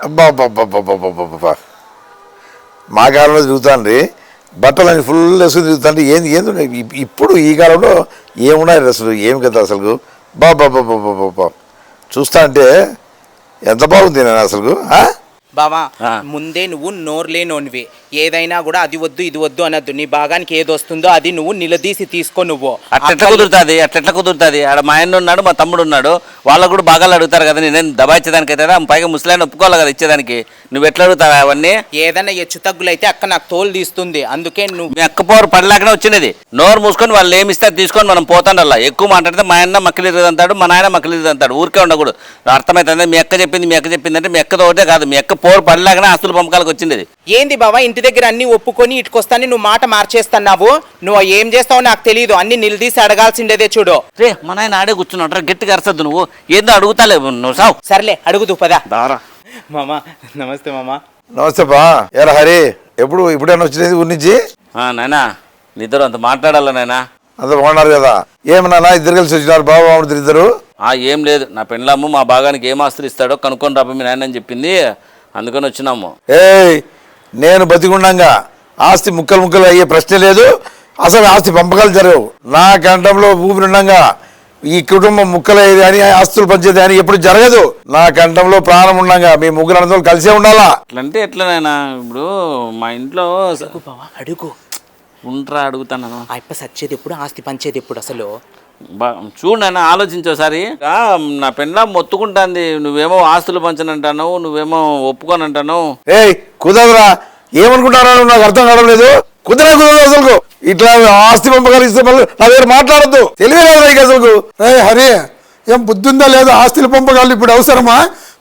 అబ్బా అబ్బా అబ్బా అబ్బా అబ్బా అబ్బా అబ్బా. మా కాలంలో తిరుగుతాండ్రి బట్టలు అని ఫుల్ వేసుకుని తిరుగుతాండి ఏంది ఏంది ఇప్- ఇప్పుడు ఈ కాలంలో ఏమున్నాయి అసలు ఏమి కదా అసలు బా బా బా బా బా బా బా. చూస్తా అంటే ఎంత బాగుంది నేను అసలు? బావా. ముందే నువ్వు నోర్లేనోనివి ఏదైనా కూడా అది వద్దు ఇది వద్దు అనొద్దు. నీ భాగానికి ఏది వస్తుందో అది నువ్వు నిలదీసి తీసుకో నువ్వు. అట్లెట్లా కుదురుతుంది? అట్లెట్లా కుదురుతుంది? ఆడ మా ఆయన ఉన్నాడు మా తమ్ముడు ఉన్నాడు. వాళ్ళకు కూడా బాగా అడుగుతారు కదా నేను దబాయించేదానికి అయితే పైగా ముసలాయన ఒప్పుకోవాలి కదా ఇచ్చేదానికి. నువ్వు ఎట్లా అడుగుతావు అవన్నీ? ఏదైనా హెచ్చు తగ్గులైతే అక్క నాకు తోలు తీస్తుంది. అందుకే నువ్వు మీ అక్క పోరు పడలేకనే వచ్చినది. నోరు మూసుకొని వాళ్ళు ఏమి తీసుకొని మనం పోతాం అలా ఎక్కువ మాట్లాడితే మా ఆయన మక్కలేదు అంటాడు మా నాయన మక్కలేదు అంటాడు ఊరికే ఉండకూడదు. అర్థమవుతుంది మీ అక్క చెప్పింది మీ అక్క చెప్పింది అంటే మీ అక్కతో ఒకటే కాదు. మీ అక్క పోరు పడలేకనే ఆస్తుల పంపకాలకు వచ్చింది ఏంది బావా ఇంటి దగ్గర అన్ని ఒప్పుకొని ఇటుకొస్తాను నువ్వు మాట మార్చేస్తున్నావు. నువ్వు ఏం చేస్తావో నాకు తెలియదు అన్ని నిలదీసి అడగాల్సిండేదే చూడు. రే మా నాయన ఆడే కూర్చున్నాడు గట్టిగా అరసద్దు నువ్వు. ఏందో అడుగుతాలే నువ్వు సావు. సర్లే అడుగుదు పదా. దారా. మామా నమస్తే మామా. నమస్తే బా హరి ఎప్పుడు ఇప్పుడైనా వచ్చినది ఊరి నుంచి? నాయనా నిద్ర అంత మాట్లాడాలా నాయనా? అంత బాగున్నారు కదా. ఏమన్నా ఇద్దరు కలిసి వచ్చినారు బాబు బాగుంటుంది ఇద్దరు ఆ ఏం లేదు. నా పెళ్ళమ్మ మా భాగానికి ఏం ఆస్తులు ఇస్తాడో కనుక్కొని రాప మీ నాయన అని చెప్పింది. అందుకని వచ్చినాము. ఏయ్ నేను బతికుండంగా ఆస్తి ముక్కలు ముక్కలు అయ్యే ప్రశ్న లేదు. అసలు ఆస్తి పంపకాలు జరగవు. నా కంఠంలో ఊపిరి ఉండంగా ఈ కుటుంబం ముక్కలయ్యేది కానీ ఆస్తులు పంచేది కానీ ఎప్పుడు జరగదు. నా కంఠంలో ప్రాణం ఉండంగా మీ ముగ్గురు అన్నదోళ్ళు కలిసే ఉండాలా? అట్లంటే ఎట్లనైనా ఇప్పుడు మా ఇంట్లో అడుగు బావా అడుగు. ఉంట్రా అడుగుతాను. ఆ ఇప్ప సచ్చేది ఎప్పుడు ఆస్తి పంచేది ఎప్పుడు అసలు? బా చూడు నాయన ఆలోచించు ఒకసారి. నా పెళ్ళ మొత్తుకుంటాంది. నువ్వేమో ఆస్తులు పంచనంటాను నువ్వేమో ఒప్పుకోనంటాను ఏయ్ కుదరదురా. ఏమనుకుంటారా నాకు అర్థం కావడం లేదు. కుదరే కుదరదు అసలు ఇట్లా ఆస్తి పంపకాలు ఇస్తే మళ్ళీ నా దగ్గర మాట్లాడద్దు. తెలివి లేదు నీకు అసలు రే హరి ఏం బుద్ధుందా లేదా ఆస్తుల పంపకాలు ఇప్పుడు అవసరమా?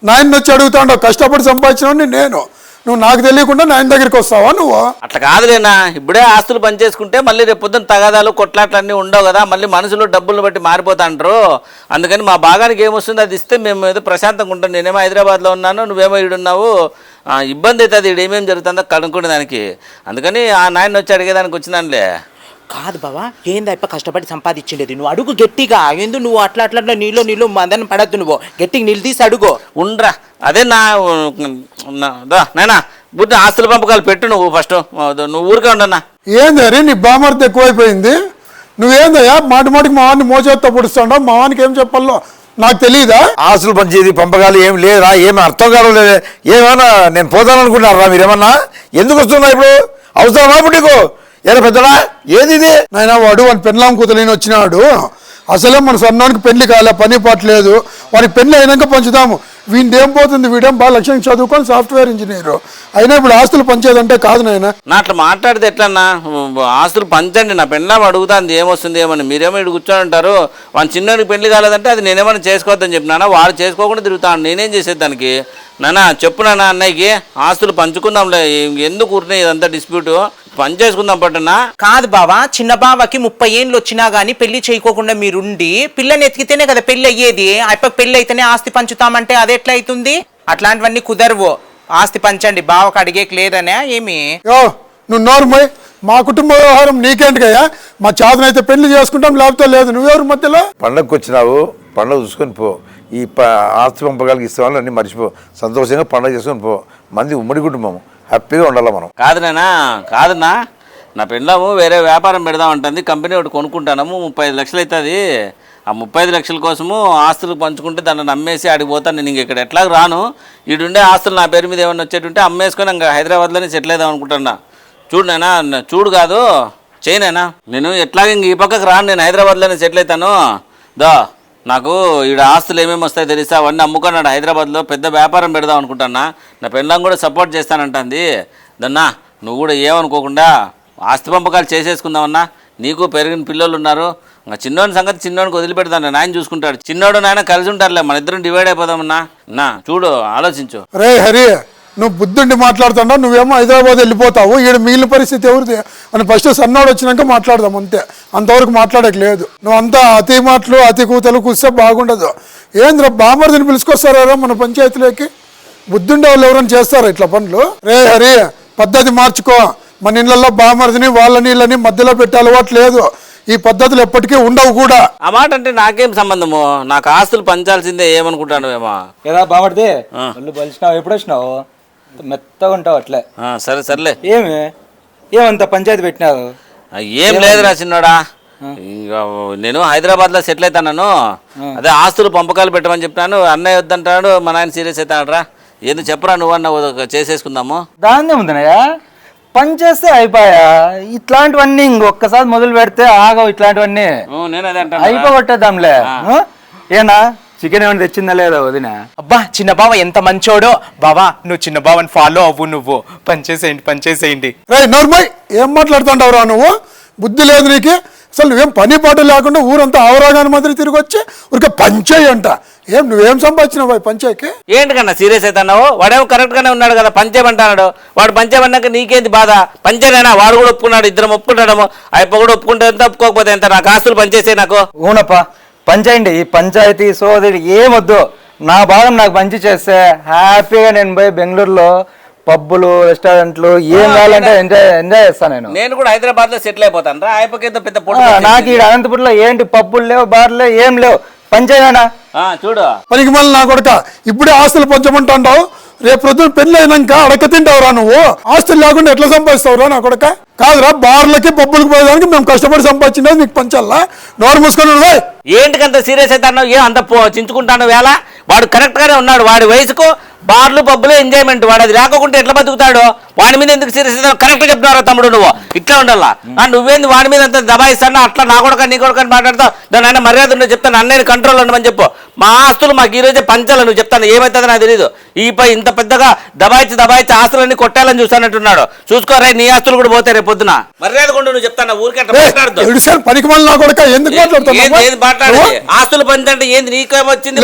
నాయన వచ్చి అడుగుతాండవు కష్టపడి సంపాదించిన నేను. నువ్వు నాకు తెలియకుండా నాయన దగ్గరికి వస్తావా నువ్వు? అట్లా కాదులేనా ఇప్పుడే ఆస్తులు పనిచేసుకుంటే మళ్ళీ రేపు పొద్దున్న తగాదాలు కొట్లాట్లన్నీ ఉండవు కదా. మళ్ళీ మనుషులు డబ్బులు బట్టి మారిపోతాంటారు అందుకని మా భాగానికి ఏమొస్తుంది? అది ఇస్తే మేము ఏదో ప్రశాంతంగా ఉంటాం. నేనేమో హైదరాబాద్లో ఉన్నాను నువ్వేమో ఈడున్నావు. ఇబ్బంది అవుతుంది. ఈడు ఏమేమి జరుగుతుందో కనుక్కునే దానికి. అందుకని ఆ నాయన వచ్చి అడిగేదానికి వచ్చినానులే. కాదు బావా ఏంది అప్ప కష్టపడి సంపాదించిండేది? నువ్వు అడుగు గట్టిగా. ఎందు నువ్వు అట్లా అట్లా అట్లా నీళ్ళు నీళ్ళు మదన పడద్దు నువ్వు. గట్టిగా నిలదీసి అడుగు. ఉండ్రా. అదే నా నా- దా నాయనా బుద్ధి ఆస్తుల పంపకాలు పెట్టు నువ్వు ఫస్ట్. నువ్వు ఊరికే ఉండన్నా. ఏంది హరి నీ బామర్ది ఎక్కువైపోయింది? నువ్వేందయ్యా మాటి మాటికి మా వాడిని మోచేత్తో పొడుస్తాడో మా వానికి ఏం చెప్పాలో నాకు తెలియదా ఆస్తులు పంచేది పంపకాలు ఏం లేదురా ఏమి అర్థం కావడం లేదే. ఏమన్నా నేను పోతాననుకుంటున్నారా మీరేమన్నా? ఎందుకు వస్తున్నా ఇప్పుడు? అవసరమా ఇప్పుడు నీకు? ఏరా పెద్దడా? ఏది ఇది నాయన వాడు వాని పెళ్ళాం కూతులేని వచ్చినాడు. అసలే మన సన్నానికి పెళ్ళి కాలే పని పట్టలేదు వాడికి పెళ్ళి అయినాక పంచుదాము. వీడిని ఏం పోతుంది? వీడేం బాగా లక్ష్యం చదువుకొని సాఫ్ట్వేర్ ఇంజనీర్. అయినా ఇప్పుడు ఆస్తులు పంచేదంటే కాదు నాయన. నా అట్లా మాట్లాడితే ఎట్లన్నా? ఆస్తులు పంచండి నా పెళ్ళాం అడుగుతాంది ఏమొస్తుంది ఏమని? మీరేమో ఇటు కూర్చొని ఉంటారు. వాళ్ళ చిన్నోడికి పెళ్ళి కాలేదంటే అది నేనేమైనా చేసుకోవద్దని చెప్పినా వాడు చేసుకోకుండా తిరుగుతాను నేనేం చేసేది దానికి? నానా చెప్పు నాన్న అన్నయ్యకి ఆస్తులు పంచుకుందాంలే. ఎందుకు ఊరినాయి ఇదంతా డిస్ప్యూట్ పంచేసుకుందాం పట్టనా కాదు బావా చిన్న బావకి ముప్పై ఏళ్ళు వచ్చినా గానీ పెళ్ళి చేయకోకుండా మీరుండి పిల్లని ఎతికితేనే కదా పెళ్ళి అయ్యేది. అప్ప పెళ్ళి అయితేనే ఆస్తి పంచుతామంటే అది ఎట్లా అవుతుంది అట్లాంటివన్నీ కుదరవు. ఆస్తి పంచండి బావకు అడిగేకి లేదనే ఏమి? యో నువ్వు మా కుటుంబ వ్యవహారం నీకేంటికయ్యా మా చాదనైతే పెళ్ళి చేసుకుంటాం లేకపోతే లేదు. నువ్వెవరు మధ్యలో? పండగకు వచ్చినావు పండగ చూసుకొని పో. ఈ ప ఆస్తి పంపకాలకి ఇస్తామని అన్నీ మర్చిపో. సంతోషంగా పండగ చేసుకొని పో. మంది ఉమ్మడి కుటుంబం హ్యాపీగా ఉండాలి మనం? కాదు నేనా కాదన్నా నా. పెళ్ళాము వేరే వ్యాపారం పెడదాం అంటుంది. కంపెనీ ఒకటి కొనుక్కుంటాము ముప్పై ఐదు లక్షలు అవుతుంది ఆ ముప్పై ఐదు లక్షల కోసము ఆస్తులు పంచుకుంటే దాన్ని నమ్మేసి ఆడిపోతాను నేను ఇంక ఇక్కడ ఎట్లాగ రాను. ఈడుండే ఆస్తులు నా పేరు మీద ఏమైనా వచ్చేటుంటే అమ్మేసుకొని ఇంకా హైదరాబాద్లోనే సెటిల్ అవుదాం అనుకుంటున్నా. చూడునైనా చూడు కాదు. చేయనైనా నేను ఎట్లాగ ఇంక ఈ పక్కకు రాను. నేను హైదరాబాద్లోనే సెటిల్ అవుతాను. దా. నాకు ఈడ ఆస్తులు ఏమేమి వస్తాయో తెలిస్తే అవన్నీ అమ్ముకున్నాడు. హైదరాబాద్లో పెద్ద వ్యాపారం పెడదాం అనుకుంటున్నా. నా పెళ్ళం కూడా సపోర్ట్ చేస్తానంటుంది. దన్నా నువ్వు కూడా ఏమనుకోకుండా ఆస్తి పంపకాలు చేసేసుకుందామన్నా. నీకు పెరిగిన పిల్లలు ఉన్నారు. ఇంకా చిన్నోని సంగతి చిన్నోడికి వదిలిపెడతాను. నాయన చూసుకుంటాడు. చిన్నోడు నాయన కలిసి ఉంటారులే. మన ఇద్దరం డివైడ్ అయిపోదామన్నా. నా చూడు ఆలోచించు. రే హరి! నువ్వు బుద్ధుండి మాట్లాడుతున్నావు నువ్వేమో హైదరాబాద్ వెళ్ళిపోతావు. ఈడ మిగిలిన పరిస్థితి ఎవరిది? అని ఫస్ట్ సన్నోడు వచ్చినాక మాట్లాడదాం అంతే. అంతవరకు మాట్లాడక లేదు నువ్వు అంతా అతి మాటలు అతి కూతలు కూస్తే బాగుండదు. ఏంద్ర బామర్దిని పిలుచుకొస్తారా మన పంచాయతీలోకి? బుద్ధుండే వాళ్ళు ఎవరైనా చేస్తారా ఇట్లా పనులు? రే హరి పద్ధతి మార్చుకో. మన ఇళ్ళల్లో బామర్దిని వాళ్ళ నీళ్ళని మధ్యలో పెట్టే అలవాటు లేదు. ఈ పద్ధతులు ఎప్పటికీ ఉండవు కూడా. ఆ మాట అంటే నాకేం సంబంధము? నాకు ఆస్తులు పంచాల్సిందే ఏమనుకుంటాను ఏమో ఏదా బామర్ది ఒళ్ళు బలిసినావు? ఎప్పుడు వచ్చినావు మెత్తగా ఉంటావు అట్లే. ఆ, సరే సర్లే. ఏమి? ఏమంత పంచాయతీ పెట్టినావు? ఆ, ఏం లేదురా చిన్నోడా. నేను హైదరాబాద్లో సెటిల్ అవుతాను అదే ఆస్తులు పంపకాలు పెట్టమని చెప్పినాను. అన్నయ్య వద్దంటాడు మా నాయన సీరియస్ అవుతాడు రా ఏంది చెప్పరా నువ్వన్న చేసేసుకుందాము. దాన్నే ఉందనయ్యా పని చేస్తే అయిపోయా. ఇట్లాంటివన్నీ ఇంకొకసారి మొదలు పెడితే ఆగవు ఇట్లాంటివన్నీ. ఊ, నేను అదే అంటాను? అయిపోగొట్టేద్దాంలే? ఏనా? చికెన్ ఏమైనా తెచ్చిందా లేదా వదిన? అబ్బా చిన్న బావ ఎంత మంచోడో. బావా నువ్వు చిన్న బావని ఫాలో అవ్వు నువ్వు. పనిచేసేయండి పనిచేసేయండి. రే నోర్మై ఏం మాట్లాడుతుంటావురా నువ్వు? బుద్ధి లేదు నీకు. అసలు నువ్వేం పని పాట లేకుండా ఊరంతా ఆవరాగాని మాదిరి తిరిగి వచ్చి ఊరికే పంచేయి అంట ఏం నువ్వేం సంపాదించినావు ఈ పంచాయకి ఏంటి కన్నా సీరియస్ అవుతున్నావు? వాడేమో కరెక్ట్ గానే ఉన్నాడు కదా పంచేయమంటాడు వాడు పంచేయమన్నాక నీకేంది బాధ? పంచేనేనా వాడు కూడా ఒప్పుకున్నాడు ఇద్దరం ఒప్పుకుంటాడేమో. అయిపో కూడా ఒప్పుకుంటే ఎంత ఒప్పుకోకపోతే ఎంత? నాకు ఆస్తులు పంచేసే నాకు. ఊనప్ప పంచాయండి. ఈ పంచాయతీ సోదరి ఏమొద్దు. నా భాగం నాకు పంచి చేస్తే హ్యాపీగా నేను పోయి బెంగళూరులో పబ్బులు రెస్టారెంట్లు ఏం కావాలంటే ఎంజాయ్ ఎంజాయ్ చేస్తాను నేను. నేను కూడా హైదరాబాద్లో సెటిల్ అయిపోతాను రా. అయిపోతే పెద్ద నాకు ఈ అనంతపురంలో ఏంటి? పబ్బులు లేవు బార్లు లేవు ఏం లేవు. పంచాయనా? ఆ, చూడు. పనికి మళ్ళీ నా కొడక. ఇప్పుడే ఆస్తులు పంచమంటావు రేపు ప్రొద్దున పెళ్ళి అయినాక అడక తింటావురా నువ్వు? ఆస్తులు లేకుండా ఎట్లా సంపాదిస్తావురా నా కొడక? కాదురా బార్లకి పబ్బులకి పోయేదానికి మేము కష్టపడి సంపాదించినది నీకు పంచాలా? నోరు మూసుకొని ఉండు, ఏంటికంత సీరియస్ అవుతాను ఏ అంత పో- చించుకుంటాను వేళ? వాడు కరెక్ట్ గానే ఉన్నాడు వాడి వయసుకు బార్లు పబ్బులు ఎంజాయ్మెంట్ వాడు. అది లేకుండా ఎట్లా బతుకుతాడు? వాడి మీద ఎందుకు సీరియస్ కరెక్ట్ చెప్తున్నారా తమ్ముడు నువ్వు. ఇట్లా ఉండాలా? నువ్వేంది వాడి మీద అంత దబాయిస్తాను? అట్లా నా కొడుక నీ కొడుకు అని మాట్లాడతావు? దాని ఆయన మర్యాద ఉండదు చెప్తాను. అన్నయ్య కంట్రోల్ ఉండమని చెప్పు. మా ఆస్తులు మాకు ఈ రోజే పంచాలి నువ్వు చెప్తాను. ఏమవుతుందో నాకు తెలియదు ఈ పై ఇంత పెద్దగా దబాయిచ్చి దబాయిచ్చి ఆస్తులన్నీ కొట్టాలని చూస్తానంటున్నాడు. చూసుకోరా నీ ఆస్తులు కూడా పోతాయి రేపు పొద్దున. మర్యాద కొండు నువ్వు చెప్తాను. ఊరికే మాట్లాడదు? ఆస్తులు పంచంటే ఏంది? నీకేమొచ్చింది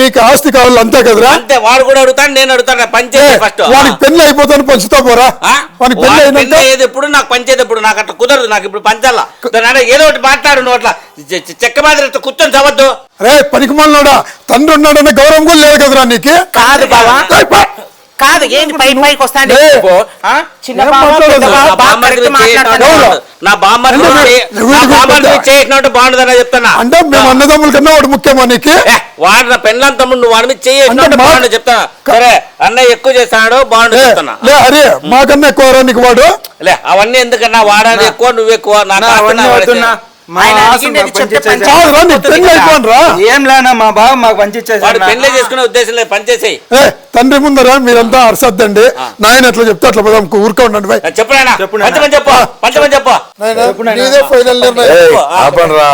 నీకు ఆస్తి కావాలి అంతే కదరా? అంతే వాడు కూడా అడుగుతాడు నేను అడుగుతాను పంచేది ఏ, ఫస్ట్. వానికి పెళ్ళి అయిపోతాను పంచుతా పోరా. వానికి పెళ్ళి అయినాక ఏది ఎప్పుడు నాకు పంచేది ఎప్పుడు నాకు అట్లా కుదరదు నాకు ఇప్పుడు పంచాలా. దాని ఏదో ఒకటి మాట్లాడు నువ్వు అట్లా చెక్క మాదిరి కూర్చొని చవద్దు రే పనికి మళ్ళీ తండ్రి ఉన్నాడనే గౌరవం కూడా లేదు కదరా నీకు? కాదు బావా. పా. కాదు ఏంటి పై పైకి వస్తాండి ఏ, చిన్న నా బామ్మర్ది బాగుండదని చెప్తున్నా. అంటే మేము అన్నదమ్ముల కన్నా వాడు ముఖ్యమా నీకు? ఏ, వాడు నా పెళ్ళం తమ్ముడు నువ్వు వాడి మీద మా- బాగుండు చెప్తాను సరే అన్నయ్య ఎక్కువ చేస్తాడు బాగుండు చెప్తున్నా. హరి మాకన్నా ఎక్కువ నీకు వాడు. లే అవన్నీ ఎందుకన్నా? వాడని ఎక్కువ నువ్వు ఎక్కువ నా ఏం లేనా మా బావ మాకు పంచిచ్చేసాడు చేసుకునే ఉద్దేశం లేదు పనిచేసేయి తండ్రి ముందరా మీరంతా అరసద్దండి. నాయన ఎట్లా చెప్తే అట్లా పోదాం ఊరుకో ఉండండి భయ్ చెప్పురాయన చెప్పు నాయనా. పంచమని చెప్పు పంచమని చెప్పు. నీదే ఫైనల్ నిర్ణయం. ఏయ్, ఆపండ్రా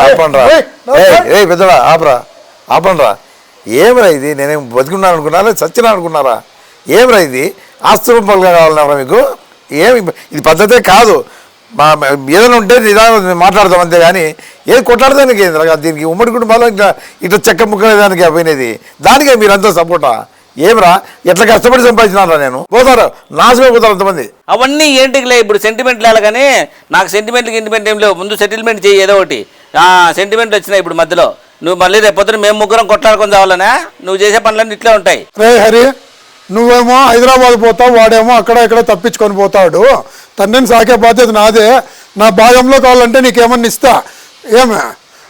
పెద్దడా ఆపరా ఆపండ్రా. ఏమిరా ఇది? నేనేం బతుకున్నాను అనుకున్నారా చచ్చినా అనుకున్నారా? ఏమిరా ఇది? ఆస్తులు పనులుగా కావాలన్నారా మీకు? ఏమి ఇది పద్ధతే కాదు. మా ఏదైనా ఉంటే నిదానం మాట్లాడతాం అంతే కానీ ఏది కొట్లాడదానికి? దీనికి ఉమ్మడి కుటుంబాలు ఇట్లా ఇట్లా చెక్క ముక్కలేదానికి పోయినది దానికే మీరంతా సపోర్టా? ఏమిరా? ఎట్లా కష్టపడి సంపాదించినారా నేను? పోతారు. నాశమే పోతారు అంతమంది. అవన్నీ ఏంటికి లే? ఇప్పుడు సెంటిమెంట్ లేవు కానీ నాకు సెంటిమెంట్కి ఇంటిమెంట్ ఏం లేవు. ముందు సెటిల్మెంట్ చేయి ఏదో ఒకటి. సెంటిమెంట్ వచ్చినాయి ఇప్పుడు మధ్యలో. నువ్వు మళ్ళీ రేపు పొద్దున మేము ముగ్గురం కొట్లాడుకొని చావాలనా నువ్వు చేసే పనులన్నీ ఇట్లే ఉంటాయి. రే హరి నువ్వేమో హైదరాబాద్ పోతావు వాడేమో అక్కడ ఇక్కడ తప్పించుకొని పోతాడు. తండ్రిని సాకే బాధ్యత నాదే. నా భాగంలో కావాలంటే నీకేమన్నా ఇస్తా. ఏమే?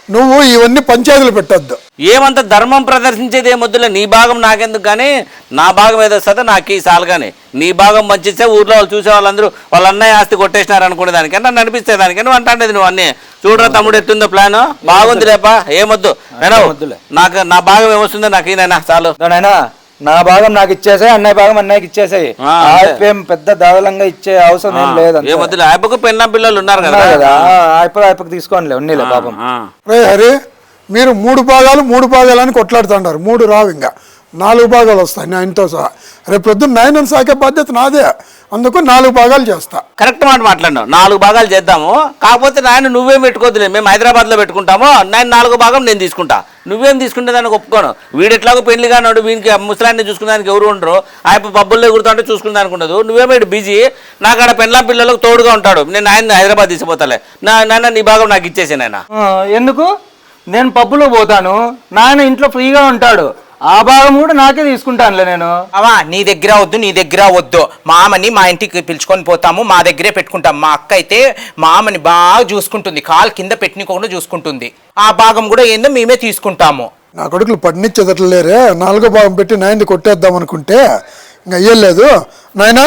నువ్వు ఇవన్నీ పంచాయతీలు పెట్టొద్దు. ఏమంత ధర్మం ప్రదర్శించేది ఏమొద్దులే నీ భాగం నాకెందుకు కానీ నా భాగం ఏదో వస్తుందో నాకు ఈ సాలు కానీ నీ భాగం మంచిస్తే ఊర్లో వాళ్ళు చూసే వాళ్ళందరూ వాళ్ళ అన్నయ్య ఆస్తి కొట్టేసినారు అనుకునే దానికి. నన్ను అనిపిస్తే దానికి. నువ్వు అంటాండేది నువ్వు అన్నీ. చూడరా తమ్ముడు ఎట్టుందో ప్లాన్? బాగుంది లేపా ఏమొద్దు. నాకు నా భాగం ఏమొస్తుందో నాకు ఈయన చాలు నా భాగం నాకు ఇచ్చేసాయి అన్నయ్య భాగం అన్నయ్యకి ఇచ్చేసాయి. ఆ, అంతే. ఆపేం పెద్ద దాదాలంగా ఇచ్చే అవసరం ఏం లేదు ఆయప్పకు పెన్న పిల్లలు ఉన్నారు కదా. కదా. అయిపోయి అయిపోయి తీసుకోనిలే ఉన్నీలే పాపం. రే హరి మీరు మూడు భాగాలు మూడు భాగాలు అని కొట్లాడుతుంటారు. మూడు రావు ఇంకా. నాలుగు భాగాలు వస్తాయి నాయనతో సహా. రేపు పొద్దున్న నాయనని సాకే బాధ్యత నాదే. అందుకు నాలుగు భాగాలు చేస్తా. కరెక్ట్ మాట మాట్లాడినావు. నాలుగు భాగాలు చేద్దాము. కాకపోతే నాయన నువ్వేం పెట్టుకోవద్దులే మేము హైదరాబాద్లో పెట్టుకుంటాము. నేను నాలుగు భాగం నేను తీసుకుంటా. నువ్వేం తీసుకుంటే దానికి ఒప్పుకోను. వీడు ఎట్లాగో పెళ్ళి కానాడు వీనికి ముసలాన్ని చూసుకునేదానికి ఎవరు ఉండరు. ఆయన పబ్బుల్లో ఎగురుతుంటే చూసుకునే దానికి ఉండదు నువ్వేమేడు బిజీ? నాకు ఆడ పెళ్ళ పిల్లలకు తోడుగా ఉంటాడు. నేను ఆయన హైదరాబాద్ తీసుకుపోతాలే. నా నాన్న నీ భాగం నాకు ఇచ్చేసి నాయన. ఆ, ఎందుకు? నేను పబ్బులో పోతాను. నాయన ఇంట్లో ఫ్రీగా ఉంటాడు. ఆ భాగం కూడా నాకే తీసుకుంటానులే నేను. అవా నీ దగ్గర వద్దు నీ దగ్గర వద్దు. మామని మా ఇంటికి పిలుచుకొని పోతాము మా దగ్గరే పెట్టుకుంటాం. మా అక్క అయితే మామని బాగా చూసుకుంటుంది కాలు కింద పెట్టినకుండా చూసుకుంటుంది. ఆ భాగం కూడా ఏందో మేమే తీసుకుంటాము. నా కొడుకులు పడినిచ్చేదట్లు లేరే నాలుగో భాగం పెట్టి నాయన్ని కొట్టేద్దాం అనుకుంటే ఇంకా అయ్యలేదు నాయనా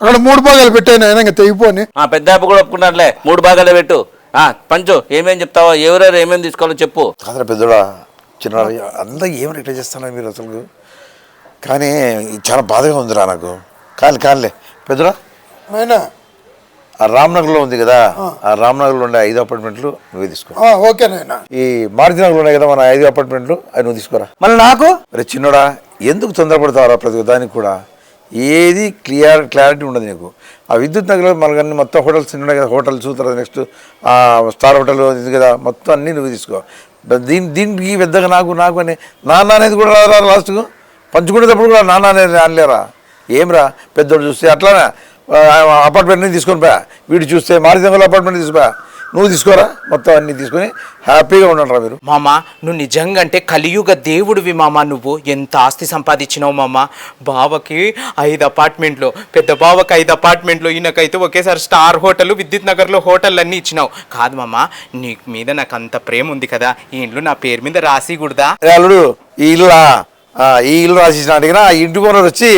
అక్కడ మూడు భాగాలు పెట్టాయి నాయన ఇంకా తెగిపోని. ఆ పెద్ద అప్పు కూడా ఒప్పుకున్నారులే. మూడు భాగాలే పెట్టు. ఆ పంచు ఏమేం చెప్తావో ఎవరెవరు ఏమేం తీసుకోవాలో చెప్పు. కాదరా పెద్దోడా చిన్న అంతా ఏమి రిటైర్ చేస్తున్నారు మీరు అసలు? కానీ చాలా బాధగా ఉందిరా నాకు. కాని కానిలే నాయనా. ఆ రామ్నగర్లో ఉంది కదా? ఆ. రామ్నగర్లో ఉండే ఐదు అపార్ట్మెంట్లు నువ్వే తీసుకో. ఆ, ఓకే నాయనా. ఈ మారుతినగర్లో ఉన్నాయి కదా మన ఐదు అపార్ట్మెంట్లు అవి నువ్వు తీసుకోరా? మళ్ళీ నాకు? అరే చిన్నోడా ఎందుకు తొందరపడతావురా ప్రతి దానికి కూడా? ఏది క్లియర్ క్లారిటీ ఉండదు నీకు. ఆ విద్యుత్ నగర్లో మనకన్నీ మొత్తం హోటల్స్ ఉన్నాయి కదా హోటల్స్ తర్వాత నెక్స్ట్ స్టార్ హోటల్ ఇది కదా మొత్తం అన్నీ నువ్వు తీసుకో. దీని దీనికి పెద్దగా నాకు నాకు అని నాన్న అనేది కూడా రా లాస్ట్కు. పంచుకునేటప్పుడు కూడా నాన్న అనేది అనలేరా ఏమిరా? పెద్దోడు చూస్తే అట్లానే? అపార్ట్మెంట్ని తీసుకొని పోయా. వీడు చూస్తే మారుతి అపార్ట్మెంట్ తీసుకుపోయా. నువ్వు తీసుకోరా? మొత్తం అన్నీ తీసుకొని హ్యాపీగా ఉండండి మీరు. మామ నువ్వు నిజంగా అంటే కలియుగ దేవుడివి మామ నువ్వు. ఎంత ఆస్తి సంపాదించినావు మామ. బావకి ఐదు అపార్ట్మెంట్లు పెద్ద బావకి ఐదు అపార్ట్మెంట్లు ఈయనకైతే ఒకేసారి స్టార్ హోటల్ విద్యుత్ నగర్లో హోటల్ అన్నీ ఇచ్చినావు. కాదు మామ నీ మీద నాకు అంత ప్రేమ ఉంది కదా. ఈ ఇండ్లు నా పేరు మీద రాసి కూడదా అల్లుడు ఈ ఇల్లు ఈ ఇల్లు అడిగినా ఆ ఇంటి ఓనర్ వచ్చి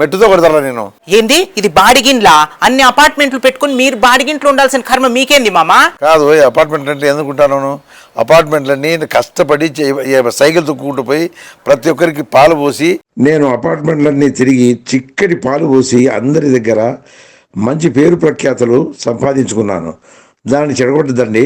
మెట్టుతో కొడతారా నేను? ఏంది? ఇది బాడిగిన్లా అన్ని అపార్ట్మెంట్లు పెట్టుకుని మీరు బాడిగింట్లో ఉండాల్సిన కర్మ మీకేంది మామ? కాదు అపార్ట్మెంట్ అంటే ఎందుకుంటాను అపార్ట్మెంట్లన్నీ కష్టపడి చే- ఏ- సైకిల్ తొక్కుకుంటూ పోయి ప్రతి ఒక్కరికి పాలు పోసి నేను అపార్ట్మెంట్లన్నీ తిరిగి చిక్కటి పాలు పోసి అందరి దగ్గర మంచి పేరు ప్రఖ్యాతలు సంపాదించుకున్నాను. దాన్ని చెడగొట్టదండి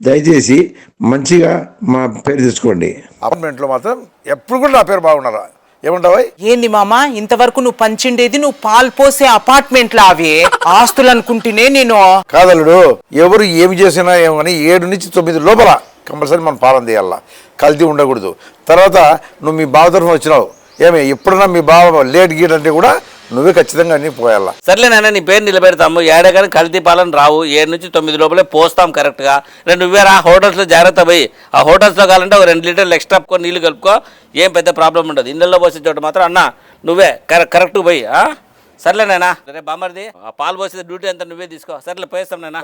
దయచేసి మంచిగా మా పేరు తెచ్చుకోండి. అపార్ట్మెంట్లో మాత్రం ఎప్పుడు కూడా నా పేరు బాగున్నారా ఏమంటావా ఏంది మామ ఇంతవరకు నువ్వు పంచిండేది నువ్వు పాలు పోసే అపార్ట్మెంట్లా అవి. ఆస్తులు అనుకుంటేనే నేను. కాదల్లుడు ఎవరు ఏమి చేసినా ఏమని ఏడు నుంచి తొమ్మిది లోపల కంపల్సరీ మనం పాలన తీయాల కల్తీ ఉండకూడదు. తర్వాత నువ్వు మీ బావ తరఫున వచ్చినావు. ఏమి ఎప్పుడన్నా మీ బావ లేట్ గీట్ అంటే కూడా నువ్వే ఖచ్చితంగా అన్నీ పోయాలా? సర్లే నాన్న నీ పేరు నిలబెడతాము ఏడే కానీ కల్తీ పాలన రావు. ఏడు నుంచి తొమ్మిది లోపలే పోస్తాం కరెక్ట్గా రెండు నువ్వేరా హోటల్స్లో జాగ్రత్త పోయి. ఆ హోటల్స్లో కావాలంటే ఒక రెండు లీటర్లు ఎక్స్ట్రా కో నీళ్ళు కలుపుకో. ఏం పెద్ద ప్రాబ్లం ఉండదు. ఇళ్ళల్లో పోసే చోట మాత్రం అన్న నువ్వే కరెక్ట్ కరెక్ట్ పోయి ఆ? సర్లే నాయనా. రే బామ్మర్ది ఆ పాలు పోసే డ్యూటీ అంతా నువ్వే తీసుకో. సర్లే పోయిస్తాం నాయనా.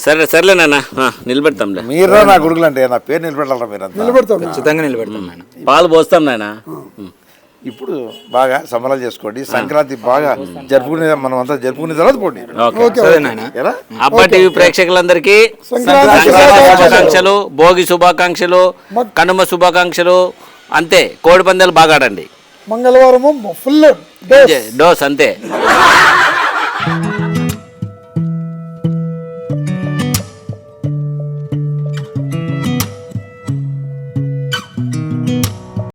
సరే సర్లే నాయనా. ఆ, నిలబెడతాంలే. మీరా నా కొడుకులు అంటే నా పేరు నిలబెట్టాలరా మీరంతా? నిలబెడతాను ఖచ్చితంగా నిలబెడతాను నాయన. పాలు పోస్తాం నాయనా. ఇప్పుడు బాగా సంబరాలు చేసుకోండి సంక్రాంతి బాగా జరుపుకునే మనం అంతా జరుపుకునే తర్వాత పోండి. అబ్బా టీవీ ప్రేక్షకులందరికీ శుభాకాంక్షలు. భోగి శుభాకాంక్షలు కనుమ శుభాకాంక్షలు అంతే కోడి పందాలు బాగా ఆడండి. మంగళవారము ఫుల్ డోస్ అంతే.